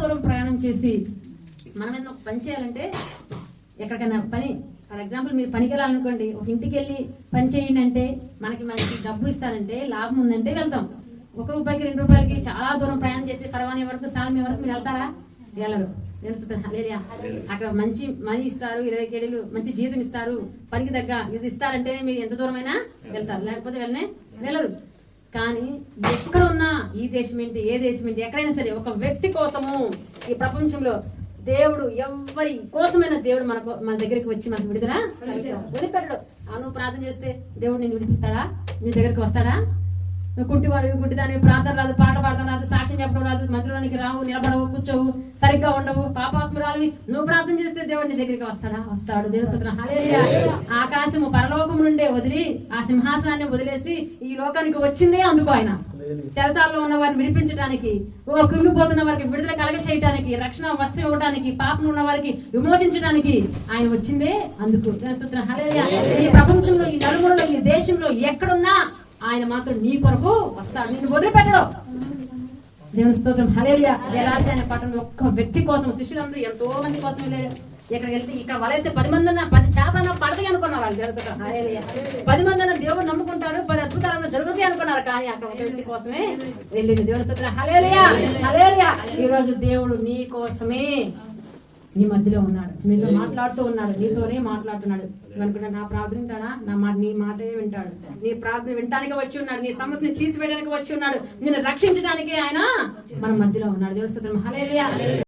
దూరం ప్రయాణం చేసి మనం ఏదైనా ఒక పని చేయాలంటే ఎక్కడికైనా పని. ఫర్ ఎగ్జాంపుల్ మీరు పనికి వెళ్ళాలనుకోండి ఒక ఇంటికి వెళ్ళి పని చేయండి అంటే మనకి మనకి డబ్బు ఇస్తానంటే లాభం ఉందంటే వెళ్తాం. ఒక రూపాయికి రెండు రూపాయలకి చాలా దూరం ప్రయాణం చేసి పర్వాణి వరకు సాల్మి వరకు మీరు వెళ్తారా? వెళ్ళరు. అక్కడ మంచి మనీ ఇస్తారు ఇరవై కేడీలు మంచి జీతం ఇస్తారు పనికి తగ్గ ఇది ఇస్తారంటే మీరు ఎంత దూరమైనా వెళ్తారు. లేకపోతే వెళ్ళనే వెళ్ళరు. కానీ ఎక్కడ ఉన్నా ఈ దేశం ఏంటి ఏ దేశం ఏంటి ఎక్కడైనా సరే ఒక వ్యక్తి కోసము ఈ ప్రపంచంలో దేవుడు ఎవరి కోసమైన దేవుడు మనకు మన దగ్గరికి వచ్చి మనకు విడుదల వదిలిపెట్టడు. ఆ నువ్వు ప్రార్థన చేస్తే దేవుడు నేను విడిపిస్తాడా? నీ దగ్గరికి వస్తాడా? నువ్వు గుడ్డివాడు గుడ్డిదాని ప్రార్థన రాదు పాట పాడతాం రాదు రావు నిలబడవు కూర్చోవు సరిగ్గా ఉండవు. పాపాత్మురాలు నువ్వు ప్రార్థన చేస్తే దేవుడు నీ దగ్గరికి వస్తాడా? వస్తాడు. దేవస్తున్న ఆకాశము పరలోకము నుండే వదిలి ఆ సింహాసనాన్ని వదిలేసి ఈ లోకానికి వచ్చిందే అందుకు ఆయన. చెరసాలలో ఉన్న వారిని విడిపించడానికి ఓ కృంగిపోతున్న వారికి విడుదల కలగ చేయడానికి రక్షణ వస్త్రం ఇవ్వడానికి పాపం ఉన్న వారికి విమోచించడానికి ఆయన వచ్చిందే అందుకు. ఈ ప్రపంచంలో ఈ నలుమూలలో ఈ దేశంలో ఎక్కడున్నా ఆయన మాత్రం నీ కొరకు వస్తాడు. నిన్ను వదిలిపెట్టడు. దేవుని స్తోత్రం. హలేలియా వేలాది అనే పట్టణం ఒక్క వ్యక్తి కోసం శిష్యులందరూ ఎంతో మంది కోసం వెళ్ళారు. ఇక్కడికి వెళ్తే ఇక్కడ వాళ్ళైతే పది మంది అన్న పది చేపలన్నా పడతాయి అనుకున్నారు వాళ్ళు జరుగుతారు హలేలియా పది మంది అన్న దేవుడు నమ్ముకుంటారు పది అద్భుతాలను జరుగుతాయి అనుకున్నారు. కానీ అక్కడ ఒక వ్యక్తి కోసమే వెళ్ళింది దేవుని స్తోత్రం. హలేలియా హలేలియా ఈ రోజు దేవుడు నీ కోసమే నీ మధ్యలో ఉన్నాడు. నీతో మాట్లాడుతూ ఉన్నాడు. నీతోనే మాట్లాడుతున్నాడు. అనుకుంటా నా ప్రార్థన వింటాడా నా మాట నీ మాటే వింటాడు. నీ ప్రార్థన వినటానికి వచ్చి ఉన్నాడు. నీ సమస్యని తీసివేయడానికి వచ్చి ఉన్నాడు. నిన్ను రక్షించడానికి ఆయన మన మధ్యలో ఉన్నాడు. దేవస్తోత్రం హలేలియా